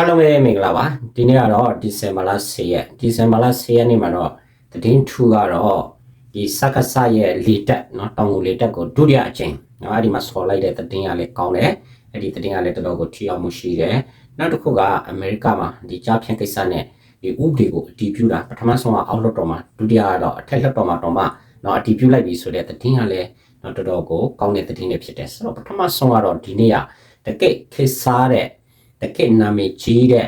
အားလုံးပဲမင်္ဂလာပါဒီနေ့ကတော့ဒီဇင်ဘာလ10ရက်ဒီဇင်ဘာလ10ရက်နေ့မှာတော့တည်င်းထူကတော့ဒီစက္ကစရဲ့လေတက်နော်တောင်ကိုလေတက်ကိုဒုတိယအချိန်နော်အဲ့ဒီမှာဆော်လိုက်တဲ့တည်င်းကလည်းကောင်းတယ်အဲ့ဒီတည်င်းကလည်းတော်တော်ကိုထိအောင်မှုရှိတယ်နောက်တစ်ခုကအမေရိကမှာဒီကြားဖြန့်ကိစ္စနဲ့ဒီဥပဒေကိုအတည်ပြုတာပထမဆုံးကအောက်လွှတ်တော်မှာဒုတိယကတော့အထက်လွှတ်တော်မှာတော့မှနော်အတည်ပြုလိုက်ပြီဆိုတဲ့တည်င်းကလည်းနော်တော်တော်ကိုကောင်းတဲ့တည်င်းတွေဖြစ်တယ်ဆိုတော့ပထမဆုံးကတော့ဒီနေ့ကတကယ့်ခေစားတဲ့ တကယ့်နာမည်ကြီးတဲ့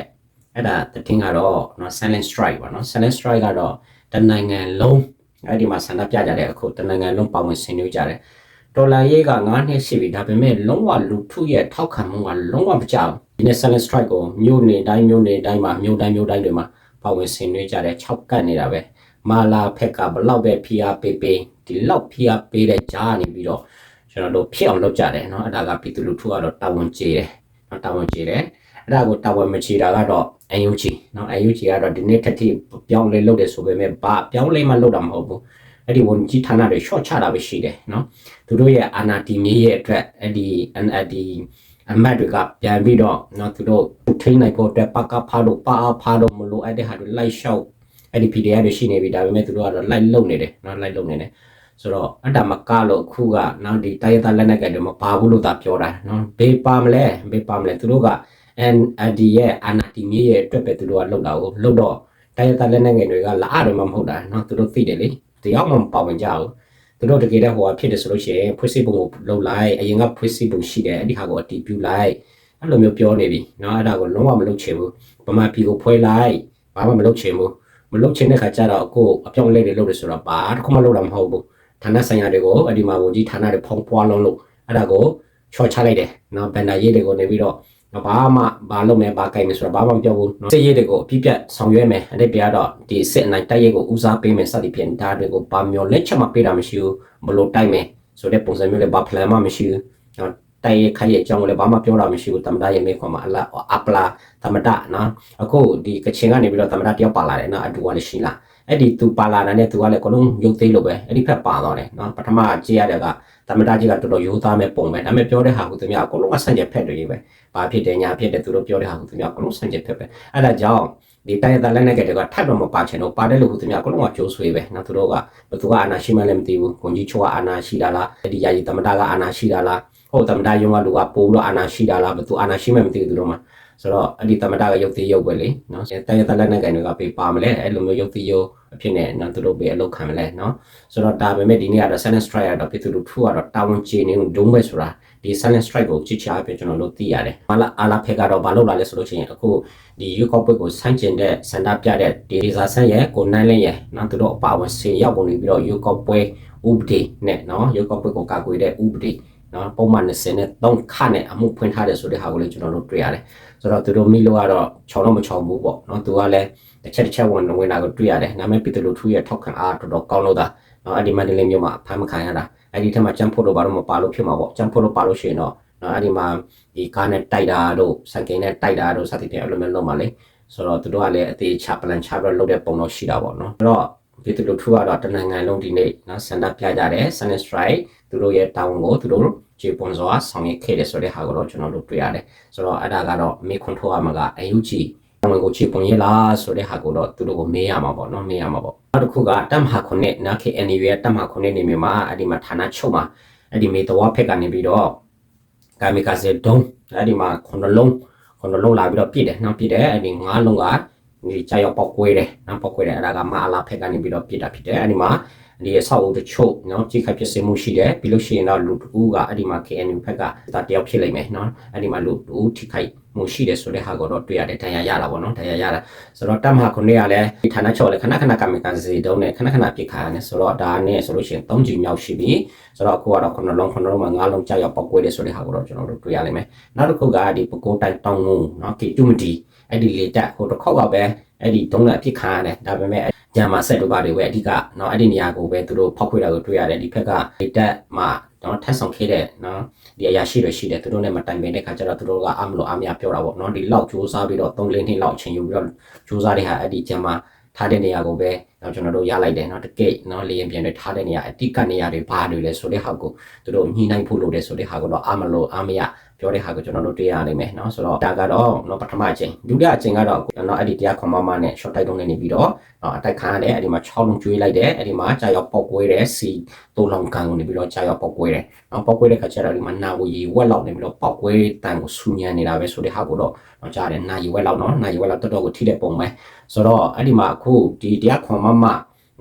အဲ့ဒါတည်င်းကတော့เนาะ silent strike ပါเนาะ silent strike ကတော့တနိုင်ငံလုံးအဲ့ဒီမှာဆန္ဒပြကြတဲ့အခုတနိုင်ငံလုံးပါဝင်ဆင်နွှဲကြတယ်ဒေါ်လာရေးက9နှစ်ရှိပြီဒါပေမဲ့လုံးဝလူထုရဲ့ထောက်ခံမှုကလုံးဝမကြောက်ဒီနေ့ silent strike ကိုမြို့နေတိုင်းမြို့နေတိုင်းမှာမြို့တိုင်းမြို့တိုင်းတွေမှာပါဝင်ဆင်နွှဲကြတယ်6ကတ်နေတာပဲမာလာဖက်ကဘလောက်ပဲဖိအားပေးပေးဒီလောက်ဖိအားပေးတဲ့ကြားနေပြီးတော့ကျွန်တော်တို့ဖြစ်အောင်လုပ်ကြတယ်เนาะအဲ့ဒါကပြည်သူလူထုကတော့တာဝန်ကျေတယ်เนาะတာဝန်ကျေတယ် အဲ့ဒါကိုတာဝန်မချီတာကတော့ UNG เนาะ UNG ကတော့ဒီနေ့ထက်ထိပြောင်းလဲလုပ်တယ်ဆိုပေမဲ့ဘာပြောင်းလဲမှလုပ်တာမဟုတ်ဘူးအဲ့ဒီဝန်ကြီးဌာနတွေ short ချတာပဲရှိတယ်เนาะသူတို့ရဲ့အာဏာတည်မြဲရဲ့အတွက်အဲ့ဒီ NLD အမတ်တွေကပြန်ပြီးတော့เนาะသူတို့ထိန်းနိုင်ဖို့အတွက်ပကဖားလို့ပါအားဖားလို့မလို့အဲ့ဒီဟာတွေလိုက်လျှောက်အဲ့ဒီ PDF တွေရှိနေပြီဒါပေမဲ့သူတို့ကတော့လိုက်လုံနေတယ်เนาะလိုက်လုံနေတယ်ဆိုတော့အတ္တမကလို့အခုကနောက်ဒီတိုင်းရသားလက်နက်ကတွေမပါဘူးလို့သာပြောတာเนาะဘေးပါမလဲဘေးပါမလဲသူတို့က NLD ရဲ့အာဏာတည်မြဲရဲ့အတွက်ပဲသူတို့ကလှုပ်တာကိုလှုပ်တော့တိုင်းရတာလက်နက်ငယ်တွေကလာအတော့မှမဟုတ်တာနော်သူတို့သိတယ်လေတယောက်မှမပါဝင်ကြဘူးသူတို့တကယ်တော့ဟိုဟာဖြစ်တယ်ဆိုလို့ရှိရင်ဖွေးစိပုံကိုလှုပ်လိုက်အရင်ကဖွေးစိပုံရှိတယ်အဲ့ဒီဟာကိုအတည်ပြုလိုက်အဲ့လိုမျိုးပြောနေပြီနော်အဲ့ဒါကိုလုံးဝမလုပ်ချင်ဘူးဗမာပြည်ကိုဖွဲလိုက်ဘာမှမလုပ်ချင်ဘူးမလုပ်ချင်တဲ့ခါကျတော့ကိုအပြောင်းလဲတွေလုပ်တယ်ဆိုတော့ဘာတစ်ခုမှလုပ်တာမဟုတ်ဘူးဌာနဆိုင်ရာတွေကိုအဒီမှာကိုကြီးဌာနတွေဖုံးပွားလုံးလို့အဲ့ဒါကိုချော်ချလိုက်တယ်နော်ဘန်ဒါရေးတွေကိုနေပြီးတော့ နော်ဘာမှဘာလုပ်မယ်ဘာကြိုက်မယ်ဆိုတော့ဘာမှမပြောဘူးနော်စစ်ရေးတွေကိုအပြည့်ပြတ်ဆောင်ရွက်မယ်အဲ့ဒီပြတော့ဒီစစ်အနိုင်တိုက်ရဲကိုဦးစားပေးမယ်စသည်ဖြင့်ဒါတွေကိုဘာမျောလက်ချက်မှပေးတာမရှိဘူးဘလို့တိုက်မယ်ဆိုတဲ့ပုံစံမျိုးလည်းဘာ plan မှမရှိဘူးနော်တိုက်ရဲခိုက်ရဲအကြောင်းလည်းဘာမှပြောတာမရှိဘူးတမဒရဲ့မိခွန်မှာအလားအပလာတမဒနော်အခုဒီကချင်ကနေပြီးတော့တမဒတယောက်ပါလာတယ်နော်အတူကလည်းရှိလားအဲ့ဒီသူပါလာတာနဲ့သူကလည်းအကုန်လုံးရုပ်သိမ်းလို့ပဲအဲ့ဒီဖက်ပါသွားတယ်နော်ပထမကြည့်ရတဲ့က တမဒကြီးကတော်တော်ရိုးသားမဲ့ပုံပဲဒါပေမဲ့ပြောတဲ့ဟာကသူများအကုန်လုံးအဆန့်ကျင်ဖက်တွေပဲဘာဖြစ်တယ်ညာဖြစ်တယ်သူတို့ပြောတဲ့ဟာကိုသူများအကုန်လုံးဆန့်ကျင်ဖက်ပဲအဲ့ဒါကြောင့်ဒီတိုင်းတဲ့လက်နဲ့ကတည်းကထပ်တော့မပါချင်တော့ပါတယ်လို့သူများအကုန်လုံးကကြိုးဆွေးပဲနော်သူတို့ကဘသူကအာနာရှိမှလည်းမသိဘူးခွန်ကြီးချိုးကအာနာရှိတာလားဒီယာယီတမဒကအာနာရှိတာလားဟုတ်တမဒယုံကလူကပိုးလို့အာနာရှိတာလားဘသူအာနာရှိမှမသိဘူးသူတို့မှ ဆိုတော့အဲ့ဒီတမဒကရုပ်သေးရုပ်ပဲလေနော်တိုင်းတဲ့လက်နဲ့ကတွေကပေးပါမလဲအဲ့လိုမျိုးရုပ်သေးရုပ်အဖြစ်နဲ့နော်သူတို့ပေးအလုပ်ခံမလဲနော်ဆိုတော့ဒါပေမဲ့ဒီနေ့ကတော့ silent strike ကတော့ပြည်သူလူထုကတော့တာဝန်ကျေနေဒုံးပဲဆိုတာဒီ silent strike ကိုကြည့်ချအပြင်ကျွန်တော်တို့သိရတယ်။မလာအာလာဖေကတော့ဘာလုပ်လာလဲဆိုလို့ရှိရင်အခုဒီရွေးကောက်ပွဲကိုဆန့်ကျင်တဲ့စန္ဒပြတဲ့ဒီဒေဇာဆန်ရဲ့ကိုနိုင်လင်းရဲ့နော်သူတို့အပါဝင်ဆင်ရောက်ကုန်ပြီးတော့ရွေးကောက်ပွဲဥပဒေနဲ့နော်ရွေးကောက်ပွဲကိုကာကွယ်တဲ့ဥပဒေ နော်ပုံမှန်20နဲ့3ခနဲ့အမှုဖွင့်ထားတယ်ဆိုတဲ့ဟာကိုလည်းကျွန်တော်တို့တွေ့ရတယ်။ဆိုတော့သူတို့မိလို့ကတော့ချောင်းတော့မချောင်းဘူးပေါ့နော်သူကလည်းတစ်ချက်တစ်ချက်ဝင်ဝင်တာကိုတွေ့ရတယ်။နာမည်ပြည်သူလူထုရဲ့ထောက်ခံအားတော်တော်ကောင်းလို့သာနော်အဲ့ဒီမန္တလေးမြို့မှာဖမ်းမခံရတာအဲ့ဒီထက်မှကြမ်းဖို့တော့ဘာလို့မပါလို့ဖြစ်မှာပေါ့ကြမ်းဖို့တော့ပါလို့ရှိရင်တော့နော်အဲ့ဒီမှာဒီကားနဲ့တိုက်တာတို့စံကိန်းနဲ့တိုက်တာတို့စသဖြင့်အဲ့လိုမျိုးလုပ်မှာလေဆိုတော့သူတို့ကလည်းအသေးချပလန်ချပြီးတော့လုပ်တဲ့ပုံတော့ရှိတာပေါ့နော်အဲ့တော့ ဒီတူလူထူကတော့တနင်္ဂနွေလုံးဒီနေ့နော်စန္ဒပြကြတယ် Sun Strike သူတို့ရဲ့တောင်းကိုသူတို့ခြေပွန်စွာဆောင်ရွက်ခဲ့တယ်ဆိုတဲ့ဟာကိုတော့ကျွန်တော်တို့တွေ့ရတယ်ဆိုတော့အဲ့ဒါကတော့မေခွန်ထိုးရမှာကအယူကြီးဝင်ကိုချေပွန်ရလားဆိုတဲ့ဟာကိုတော့သူတို့ကိုမေးရမှာပေါ့နော်မေးရမှာပေါ့နောက်တစ်ခုကတမဟာခုနှစ်နာ KNU ရဲ့တမဟာခုနှစ်နေမြို့မှာအဲ့ဒီမှာဌာနချုပ်မှာအဲ့ဒီမေတဝါဖက်ကနေပြီးတော့ကာမီကာဇေဒုံအဲ့ဒီမှာခုနှစ်လုံးခုနှစ်လုံးလာပြီးတော့ပြည့်တယ်နောက်ပြည့်တယ်အဲ့ဒီငါးလုံးက ဒီကြာရောက်ပေါက်ကွဲတယ်နော်ပေါက်ကွဲတယ်အဲ့ဒါကမအလာဖက်ကနေပြီးတော့ပြစ်တာဖြစ်တယ်အဲ့ဒီမှာဒီအဆောက်အဦတချို့နော်ကြီးခိုက်ဖြစ်စေမှုရှိတယ်ပြီးလို့ရှိရင်တော့လူတူကအဲ့ဒီမှာ KNU ဖက်ကဒါတယောက်ဖြစ်လိမ့်မယ်နော်အဲ့ဒီမှာလူတူထိခိုက်မှုရှိတယ်ဆိုတဲ့ဟာကိုတော့တွေ့ရတယ်တရားရတာပေါ့နော်တရားရတာဆိုတော့တမဟာခုနှစ်ကလည်းဌာနချုပ်လည်းခဏခဏကမကန်စီတုံးနဲ့ခဏခဏပြစ်ခါရတယ်ဆိုတော့ဒါနဲ့ဆိုလို့ရှိရင်၃ကြိမ်မြောက်ရှိပြီဆိုတော့အခုကတော့ခုနှစ်လုံးခုနှစ်လုံးမှာ၅လုံးကြောက်ရောက်ပောက်ကွဲတယ်ဆိုတဲ့ဟာကိုတော့ကျွန်တော်တို့တွေ့ရလိမ့်မယ်နောက်တစ်ခုကဒီပကိုးတိုင်တောင်းငုံနော် K2 မတီ အဲ့ဒီလေတက်ဟိုတစ်ခေါက်ကပဲအဲ့ဒီတုံးနဲ့ပြစ်ခါရတယ်ဒါပေမဲ့ဂျာမာဆက်တို့ပါတွေပဲအဓိကเนาะအဲ့ဒီနေရာကိုပဲသူတို့ဖောက်ခွေတာကိုတွေ့ရတယ်ဒီဘက်ကလေတက်မှာနော်ထပ်ဆောင်ခဲ့တဲ့နော်ဒီအရာရှိတွေရှိတယ်သူတို့နဲ့မတိုင်ပင်တဲ့ခါကျတော့သူတို့ကအမလို့အများပြောတာပေါ့နော်ဒီလောက်စူးစမ်းပြီးတော့3လနှစ်လောက်အချိန်ယူပြီးတော့စူးစမ်းတဲ့ဟာအဲ့ဒီကျမ်းမှာထားတဲ့နေရာကိုပဲတော့ကျွန်တော်တို့ရလိုက်တယ်နော်တကယ်နော်လေရင်ပြန်တွေထားတဲ့နေရာအတိကနေရာတွေဘာတွေလဲဆိုတဲ့ဟာကိုသူတို့ညှိနှိုင်းဖို့လိုတယ်ဆိုတဲ့ဟာကိုတော့အမလို့အမရ ပြောတဲ့ဟာကိုကျွန်တော်တို့တွေ့ရနိုင်မယ်เนาะဆိုတော့ဒါကတော့เนาะပထမအချိန်ဒုတိယအချိန်ကတော့เนาะအဲ့ဒီတရားခွန်မမနဲ့ short တိုက်တုံးနေနေပြီးတော့เนาะအတိုက်ခံရတယ်အဲ့ဒီမှာ6လုံးကျွေးလိုက်တယ်အဲ့ဒီမှာကြာရောက်ပေါက်ကွဲတယ်စီတိုးလောင်ကန်ကိုနေပြီးတော့ကြာရောက်ပေါက်ကွဲတယ်เนาะပေါက်ကွဲတဲ့ခါကျတော့ဒီမှာနာဝရီဝက်လောက်နေပြီးတော့ပေါက်ကွဲတန်ကိုဆူညံနေတာပဲဆိုတဲ့ဟာကိုတော့เนาะကြားတယ်နာရီဝက်လောက်เนาะနာရီဝက်လောက်တော်တော်ကိုထိတဲ့ပုံပဲဆိုတော့အဲ့ဒီမှာအခုဒီတရားခွန်မမ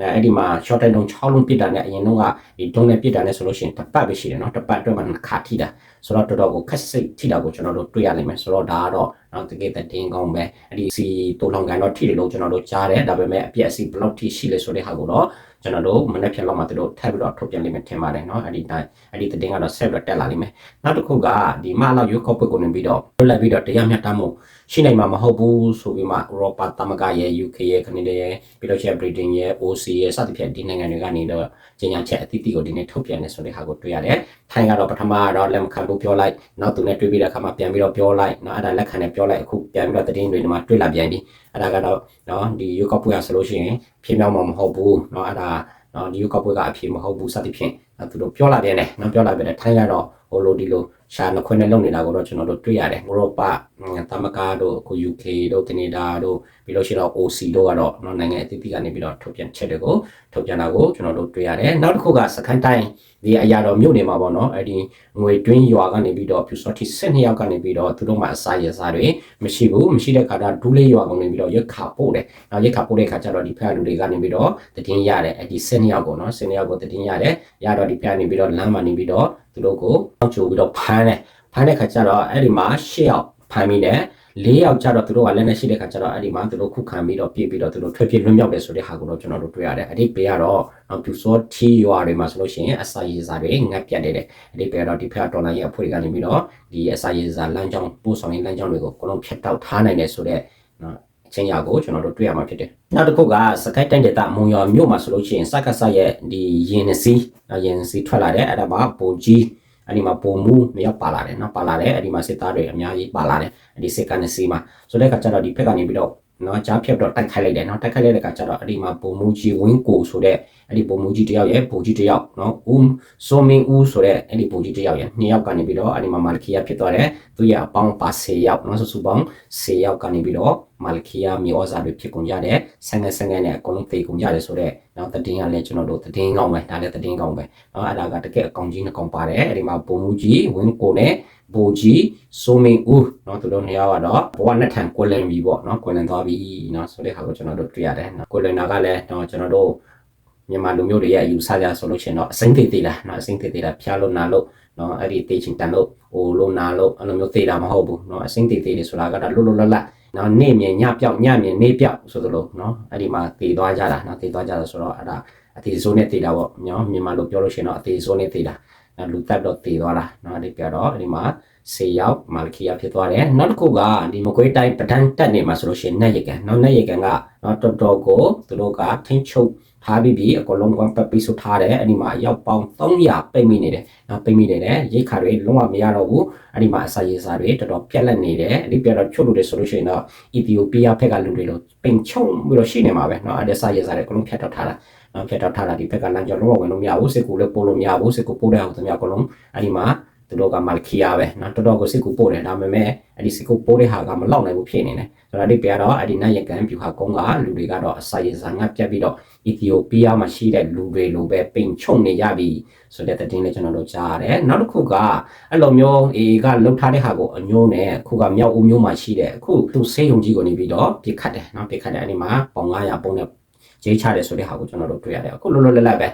နော်အဲ့ဒီမှာ short term လုံး6လုံးပြစ်တာနဲ့အရင်တော့ကဒီဒုံးနဲ့ပြစ်တာနဲ့ဆိုလို့ရှိရင်တပတ်ပဲရှိတယ်နော်တပတ်အတွက်မှခါထိတာဆိုတော့တော်တော်ကိုခက်စိတ်ထိတာကိုကျွန်တော်တို့တွေ့ရလိမ့်မယ်ဆိုတော့ဒါကတော့နော်တကယ်တင်ကောင်းပဲအဲ့ဒီစီတူလောင်ကန်တော့ထိတယ်လို့ကျွန်တော်တို့ကြားတယ်ဒါပေမဲ့အပြည့်အစုံ block ထိရှိလေဆိုတဲ့ဟာကိုတော့ ကျွန်တော်တို့မနေ့ဖြန်လောက်မှတို့ထပ်ပြီးတော့ထုတ်ပြန်လိမ့်မယ်ထင်ပါတယ်เนาะအဲ့ဒီတိုင်းအဲ့ဒီတင်းကတော့ဆက်ပြီးတော့တက်လာလိမ့်မယ်နောက်တစ်ခုကဒီမလောက်ရွေးကောက်ပွဲကိုနေပြီးတော့လွတ်လပ်ပြီးတော့တရားမျှတမှုရှိနိုင်မှာမဟုတ်ဘူးဆိုပြီးမှဥရောပသမဂ္ဂရဲ့ UK ရဲ့ကနေဒါရဲ့ပြီးတော့ချက် Britain ရဲ့ OC ရဲ့စသဖြင့်ဒီနိုင်ငံတွေကနေတော့ကျညာချက်အသီးသီးကိုဒီနေ့ထုတ်ပြန်နေဆိုတဲ့ဟာကိုတွေ့ရတယ်။ထိုင်းကတော့ပထမကတော့လက်မခံလို့ပြောလိုက်နောက်သူနဲ့တွေ့ပြီးတဲ့အခါမှာပြန်ပြီးတော့ပြောလိုက်နော်အဲ့ဒါလက်ခံနဲ့ပြောလိုက်အခုပြန်ပြီးတော့တည်င်းတွေဒီမှာတွေ့လာပြန်ပြီအဲ့ဒါကတော့နော်ဒီရွေးကောက်ပွဲရဆိုလို့ရှိရင်ဖြစ်မြောက်မှာမဟုတ်ဘူးနော်အဲ့ဒါ နော်ဒီရွေးကောက်ပွဲကအဖြစ်မဟုတ်ဘူးစသဖြင့်သူတို့ပြောလာပြန်တယ်နော်ပြောလာပြန်တယ်ထိုင်းကတော့ဟိုလိုဒီလိုရှာနှခွင့်နဲ့လုပ်နေတာကိုတော့ကျွန်တော်တို့တွေ့ရတယ်ဥရောပ သမဂ္ဂတို့အခု UK တို့ကနေဒါတို့ပြီးလို့ရှိတော့ OC တို့ကတော့နော်နိုင်ငံအသီးသီးကနေပြီးတော့ထုတ်ပြန်ချက်တွေကိုထုတ်ပြန်တာကိုကျွန်တော်တို့တွေ့ရတယ်နောက်တစ်ခုကစကန်တိုင်းဒီအရာတော်မြို့နေမှာပေါ့နော်အဲ့ဒီငွေတွင်းရွာကနေပြီးတော့ဖြူစောတိ12ယောက်ကနေပြီးတော့သူတို့မှအစာရစားတွေမရှိဘူးမရှိတဲ့ခါတော့ဒူးလေးရွာကနေပြီးတော့ရက်ခါပို့တယ်နောက်ရက်ခါပို့တဲ့ခါကျတော့ဒီဖက်လူတွေကနေပြီးတော့တည်င်းရတယ်အဲ့ဒီ12ယောက်ကိုနော်12ယောက်ကိုတည်င်းရတယ်ရတော့ဒီဖက်နေပြီးတော့လမ်းမှာနေပြီးတော့သူတို့ကိုအောက်ချိုပြီးတော့ဖမ်းတယ်ဖမ်းတဲ့ခါကျတော့အဲ့ဒီမှာ10ယောက် ဖမ်းပြီးတယ်လေးယောက်ကြတော့သူတို့ကလည်းနဲ့ရှိတဲ့ခါကျတော့အဲ့ဒီမှာသူတို့ခုခံပြီးတော့ပြစ်ပြီးတော့သူတို့ထွက်ပြေးလွတ်မြောက်တယ်ဆိုတဲ့ဟာကိုတော့ကျွန်တော်တို့တွေ့ရတယ်အဲ့ဒီပေကတော့ပြူစောထီရွာတွေမှာဆိုလို့ရှိရင်အစာရေစာတွေငတ်ပြတ်နေတယ်အဲ့ဒီပေကတော့ဒီဖက်ဒေါ်လာရဲ့အဖွဲ့တွေကနေပြီးတော့ဒီအစာရေစာလမ်းကြောင်းပို့ဆောင်ရေးလမ်းကြောင်းတွေကိုအကုန်လုံးဖြတ်တောက်ထားနိုင်တယ်ဆိုတဲ့နော်အချင်းရာကိုကျွန်တော်တို့တွေ့ရမှာဖြစ်တယ်။နောက်တစ်ခုကစကိုက်တိုင်းဒေသမုံရွာမြို့မှာဆိုလို့ရှိရင်စက္ကဆရဲ့ဒီရင်စီရင်စီထွက်လာတဲ့အဲ့ဒါမှာပိုကြီး အဲ့ဒီမှာပုံမှုနှစ်ယောက်ပါလာတယ်နော်ပါလာတယ်အဲ့ဒီမှာစစ်သားတွေအများကြီးပါလာတယ်အဲ့ဒီစစ်ကနေစီမှာဆိုတဲ့အခါကျတော့ဒီဘက်ကနေပြီးတော့ နော်ကြားဖြတ်တော့တိုက်ခိုက်လိုက်တယ်နော်တိုက်ခိုက်လိုက်တဲ့အခါကျတော့အဲ့ဒီမှာပုံမှုကြီးဝင်းကိုဆိုတဲ့အဲ့ဒီပုံမှုကြီးတယောက်ရဲ့ပုံကြီးတယောက်နော်ဦးစိုးမင်းဦးဆိုတဲ့အဲ့ဒီပုံကြီးတယောက်ရဲ့နှစ်ယောက်ကနေပြီးတော့အဲ့ဒီမှာမာလခီယာဖြစ်သွားတယ်သူရဲ့အပေါင်းပါ10ယောက်နော်စုစုပေါင်း10ယောက်ကနေပြီးတော့မာလခီယာမျိုးဩဇာတွေဖြစ်ကုန်ကြတယ်ဆန်ငယ်ဆန်ငယ်နဲ့အကုန်လုံးသိကုန်ကြတယ်ဆိုတော့နောက်တည်င်းကလည်းကျွန်တော်တို့တည်င်းကောင်းပဲဒါလည်းတည်င်းကောင်းပဲနော်အဲ့ဒါကတကယ်အကောင်ကြီးနှစ်ကောင်ပါတယ်အဲ့ဒီမှာပုံမှုကြီးဝင်းကိုနဲ့ ဘူကြီးစိုးမင်းဦးเนาะသူတို့နှစ်ယောက်ကတော့ဘဝနဲ့ထန်ကွယ်လင်ပြီပေါ့เนาะကွယ်လင်သွားပြီเนาะဆိုတဲ့ဟာကိုကျွန်တော်တို့တွေ့ရတယ်เนาะကွယ်လင်တာကလည်းเนาะကျွန်တော်တို့မြန်မာလူမျိုးတွေရဲ့အယူဆကြဆိုလို့ရှိရင်တော့အစိမ့်သေးသေးလားเนาะအစိမ့်သေးသေးလားဖျားလို့နာလို့เนาะအဲ့ဒီတေးချင်းတန်လို့ဟိုလို့နာလို့အဲ့လိုမျိုးသေးတာမဟုတ်ဘူးเนาะအစိမ့်သေးသေးတွေဆိုတာကတော့လွတ်လွတ်လပ်လပ်နော်နေမြင်ညပြောက်ညမြင်နေပြောက်ဆိုသလိုနော်အဲ့ဒီမှာတည်သွားကြတာနော်တည်သွားကြတာဆိုတော့အဲ့ဒါအသေးစိုးနဲ့တည်တာပေါ့နော်မြန်မာလိုပြောလို့ရှိရင်တော့အသေးစိုးနဲ့တည်တာ လူတက်တော့တည်သွားတာနော်အဲ့ဒီပြတော့အဲ့ဒီမှာ ဆေးရောက်မာလခီယာဖြစ်သွားတယ်နောက်တစ်ခုကဒီမကွေးတိုင်းပဒန်းတက်နေမှာဆိုလို့ရှိရင်နက်ရကန်နော်နက်ရကန်ကနော်တော်တော်ကိုသူတို့ကထင်းချုပ်ထားပြီးပြီးအကလုံးကွန်ပတ်ပြီးဆိုထားတယ်အဲ့ဒီမှာရောက်ပေါင်း300ပိတ်မိနေတယ်နော်ပိတ်မိနေတယ်ရိတ်ခါတွေလုံးဝမရတော့ဘူးအဲ့ဒီမှာအစာရေစာတွေတော်တော်ပြက်လက်နေတယ်အဲ့ဒီပြက်တော့ချုပ်လို့တယ်ဆိုလို့ရှိရင်တော့အီသီယိုးပီးယားဘက်ကလူတွေလို့ပိန်ချုံပြီးတော့ရှိနေမှာပဲနော်အဲ့ဒီစာရေစာတွေအကလုံးဖြတ်တော့ထားတာနော်ဖြတ်တော့ထားတာဒီဘက်ကလမ်းကြောင်းလုံးဝဝင်လို့မရဘူးစစ်ကူလည်းပို့လို့မရဘူးစစ်ကူပို့တဲ့အောင်တမအကလုံးအဲ့ဒီမှာ သူတို့ကမာလခီယာပဲနော်တော်တော်ကိုစစ်ကူပို့တယ်ဒါပေမဲ့အဲ့ဒီစစ်ကူပို့တဲ့ဟာကမလောက်နိုင်ဘူးဖြစ်နေတယ်ဆိုတော့ဒီပြတော့အဲ့ဒီနတ်ရကန်ပြူဟာကုန်းကလူတွေကတော့အစာရေစာငတ်ပြတ်ပြီးတော့အီသီယိုးပီးယားမှာရှိတဲ့လူတွေလိုပဲပိန်ချုံနေရပြီဆိုတဲ့တဲ့င်းလေးကျွန်တော်တို့ကြားရတယ်နောက်တစ်ခုကအဲ့လိုမျိုးအေကလှုပ်ထားတဲ့ဟာကိုအညိုးနဲ့အခုကမြောက်ဦးမျိုးမှာရှိတဲ့အခုသူဆေးရုံကြီးကိုနေပြီးတော့ပြစ်ခတ်တယ်နော်ပြစ်ခတ်တယ်အဲ့ဒီမှာပေါင်900ပုံနဲ့ ဂျေးချတယ်ဆိုတဲ့ဟာကိုကျွန်တော်တို့တွေ့ရတယ်အခုလောလောလတ်လတ်ပဲ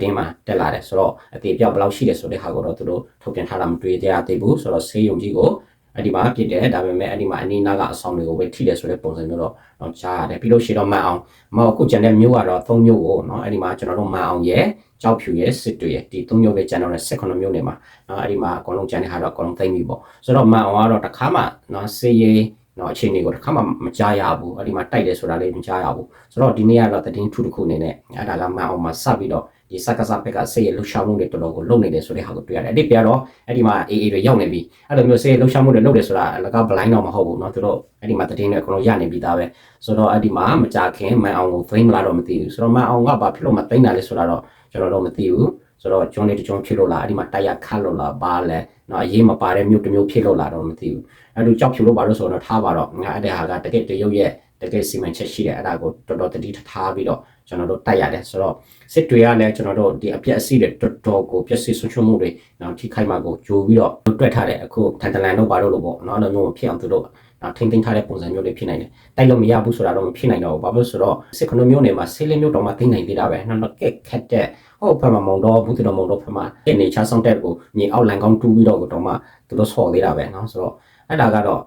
တည်င်းမှာတက်လာတယ်ဆိုတော့အသေးပြောက်ဘယ်လောက်ရှိတယ်ဆိုတဲ့ဟာကိုတော့သူတို့ထုတ်ပြန်ထားတာမတွေ့သေးရသေးဘူးဆိုတော့ဆေးရုံကြီးကိုအဲ့ဒီမှာဖြစ်တယ်ဒါပေမဲ့အဲ့ဒီမှာအနီးနားကအဆောင်တွေကိုပဲထိတယ်ဆိုတဲ့ပုံစံမျိုးတော့တော့ကြားရတယ်ပြီးလို့ရှိတော့မန်အောင်မဟုတ်အခုကျန်တဲ့မျိုးကတော့၃မျိုးကိုเนาะအဲ့ဒီမှာကျွန်တော်တို့မန်အောင်ရဲ့ကြောက်ဖြူရဲ့စစ်တွေရဲ့ဒီ၃မျိုးပဲကျန်တော့တဲ့18မျိုးနေမှာเนาะအဲ့ဒီမှာအကုန်လုံးကျန်တဲ့ဟာတော့အကုန်လုံးသိမ့်ပြီပေါ့ဆိုတော့မန်အောင်ကတော့တစ်ခါမှเนาะစေးရေး နော်အခြေအနေကိုတစ်ခါမှမကြားရဘူးအဲ့ဒီမှာတိုက်တယ်ဆိုတာလေးမကြားရဘူးဆိုတော့ဒီနေ့ကတော့တည်င်းထူတစ်ခုအနေနဲ့အဲ့ဒါကမန်အောင်မှာစပြီးတော့ဒီစကားစဘက်ကဆေးရလှူရှာမှုတွေတော်တော်ကိုလုပ်နေတယ်ဆိုတဲ့ဟာကိုတွေ့ရတယ်အဲ့ဒီပြတော့အဲ့ဒီမှာအေးအေးတွေရောက်နေပြီအဲ့လိုမျိုးဆေးရလှူရှာမှုတွေလုပ်တယ်ဆိုတာလကဘလိုင်းတော့မဟုတ်ဘူးเนาะသူတို့အဲ့ဒီမှာတည်င်းတွေအကုန်လုံးရနေပြီးသားပဲဆိုတော့အဲ့ဒီမှာမကြခင်မန်အောင်ကိုသိမ်းမလားတော့မသိဘူးဆိုတော့မန်အောင်ကဘာဖြစ်လို့မသိမ်းတာလဲဆိုတာတော့ကျွန်တော်တော့မသိဘူးဆိုတော့ကျွန်းလေးတစ်ကျွန်းဖြစ်လို့လားအဲ့ဒီမှာတိုက်ရခတ်လို့လားဘာလဲ နော်အရေးမပါတဲ့မြို့တစ်မျိုးဖြစ်လို့လာတော့မသိဘူးအဲ့လိုကြောက်ဖြူလို့ပါလို့ဆိုတော့ထားပါတော့ငါအဲ့တဲ့ဟာကတကယ်တရုတ်ရဲ့တကယ်စီမံချက်ရှိတယ်အဲ့ဒါကိုတော်တော်တတိထားပြီးတော့ကျွန်တော်တို့တိုက်ရတယ်ဆိုတော့စစ်တွေကလည်းကျွန်တော်တို့ဒီအပြက်အစီတွေတော်တော်ကိုပြက်စီဆွချွမှုတွေနော်ထိခိုက်မှာကိုကြိုးပြီးတော့တွက်ထားတယ်အခုထန်တလန်တို့ပါလို့လို့ပေါ့နော်အဲ့လိုမျိုးဖြစ်အောင်သူတို့နော်ထိမ့်သိမ်းထားတဲ့ပုံစံမျိုးတွေဖြစ်နိုင်တယ်တိုက်လို့မရဘူးဆိုတာတော့မဖြစ်နိုင်တော့ဘူးဘာလို့ဆိုတော့စစ်ခနမျိုးနေမှာဆေးလေးမျိုးတော့မှသိနိုင်သေးတာပဲနော်တော့ကက်ခက်တဲ့ ဟုတ်ဖက်မှာမုံတော့ဘူးသူတော်မုံတော့ဖက်မှာအနေချဆောင်တဲ့ကိုမြေအောက်လန်ကောင်းတူးပြီးတော့တော့မှသူတို့ဆော်သေးတာပဲနော်ဆိုတော့အဲ့ဒါကတော့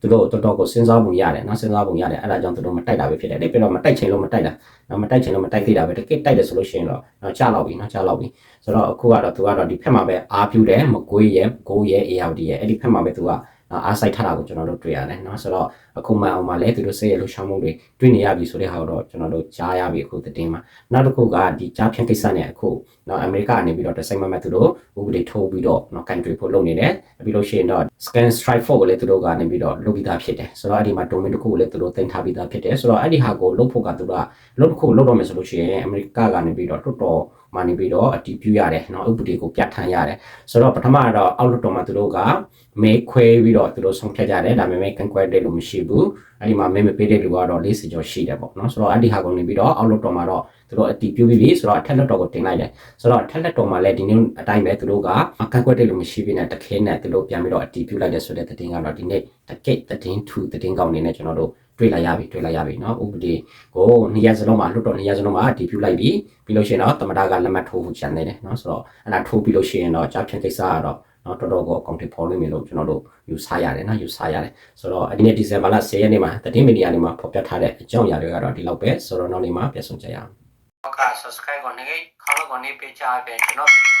သူတို့တော်တော်ကိုစဉ်းစားပုံရတယ်နော်စဉ်းစားပုံရတယ်အဲ့ဒါကြောင့်သူတို့မတိုက်တာပဲဖြစ်တယ်ဒါပြတော့မတိုက်ချင်လို့မတိုက်တာနော်မတိုက်ချင်လို့မတိုက်သေးတာပဲတကယ်တိုက်တယ်ဆိုလို့ရှိရင်တော့နော်ကြားလောက်ပြီနော်ကြားလောက်ပြီဆိုတော့အခုကတော့သူကတော့ဒီဖက်မှာပဲအားပြူတယ်မကွေးရဲ့ကိုးရဲ့ ARD ရဲ့အဲ့ဒီဖက်မှာပဲသူက အားစိုက်ထားတာကိုကျွန်တော်တို့တွေ့ရတယ်နော်ဆိုတော့အခုမှအောင်မှလည်းသူတို့စိတ်ရလှရှောင်းမှုတွေတွေ့နေရပြီဆိုတဲ့ဟာကိုတော့ကျွန်တော်တို့ကြားရပြီအခုသတင်းမှာနောက်တစ်ခုကဒီကြားဖြန့်ကိစ္စနဲ့အခုနော်အမေရိကကနေပြီးတော့တစ်စိမ့်မမတ်သူတို့ဥပဒေထိုးပြီးတော့နော် country ဖို့လုပ်နေတယ်ပြီးလို့ရှိရင်တော့ scan strike for ကိုလည်းသူတို့ကနေပြီးတော့လုပ်ပြီးသားဖြစ်တယ်ဆိုတော့အဲ့ဒီမှာ domain တစ်ခုကိုလည်းသူတို့တင်ထားပြီးသားဖြစ်တယ်ဆိုတော့အဲ့ဒီဟာကိုလုပ်ဖို့ကသူတို့ကလုပ်တစ်ခုလုပ်တော့မယ်ဆိုလို့ရှိရင်အမေရိကကနေပြီးတော့တော်တော် မှနေပြီးတော့အတီးပြရတယ်နော်ဥပဒေကိုပြဋ္ဌာန်းရတယ်ဆိုတော့ပထမတော့အောက်လွှတ်တော်မှာသူတို့ကမဲခွဲပြီးတော့သူတို့ဆုံးဖြတ်ကြတယ်ဒါပေမဲ့ကန်ကွယ်တယ်လို့မရှိဘူးအဲ့ဒီမှာမဲမပေးတဲ့လူကတော့40ကျော်ရှိတယ်ပေါ့နော်ဆိုတော့အဲ့ဒီဟာကိုနေပြီးတော့အောက်လွှတ်တော်မှာတော့သူတို့အတီးပြပြီးပြီဆိုတော့အထက်လွှတ်တော်ကိုတင်လိုက်တယ်ဆိုတော့အထက်လွှတ်တော်မှာလည်းဒီနေ့အတိုင်းပဲသူတို့ကကန်ကွယ်တယ်လို့မရှိဘဲနဲ့တခဲနဲ့သူတို့ပြန်ပြီးတော့အတီးပြလိုက်တယ်ဆိုတဲ့သတင်းကတော့ဒီနေ့တကက်သတင်းထူသတင်းကောင်းနေနဲ့ကျွန်တော်တို့တွေ့လိုက်ရပြီတွေ့လိုက်ရပြီเนาะဥပဒေကိုနှစ်ရက်စလုံးမှာလွတ်တော်နှစ်ရက်စလုံးမှာဒီပြလိုက်ပြီပြီးလို့ရှိရင်တော့တမတာကလက်မှတ်ထိုးဖို့ကြံနေတယ်เนาะဆိုတော့အဲ့ဒါထိုးပြီးလို့ရှိရင်တော့ကြားဖြန့်ကိစ္စကတော့เนาะတော်တော်ကိုအကောင့်တွေပေါ်လို့မြင်လို့ကျွန်တော်တို့ယူဆရတယ်เนาะယူဆရတယ်ဆိုတော့ဒီနေ့ဒီဇင်ဘာလ10ရက်နေ့မှာသတင်းမီဒီယာတွေမှာဖော်ပြထားတဲ့အကြောင်းအရာတွေကတော့ဒီလောက်ပဲဆိုတော့နောက်နေ့မှာပြန်ဆောင်ကြရအောင်ဟုတ်ကဲ့ subscribe ကိုနေခေါင်းကိုနေပေးချပေးကျွန်တော်ဗီဒီယို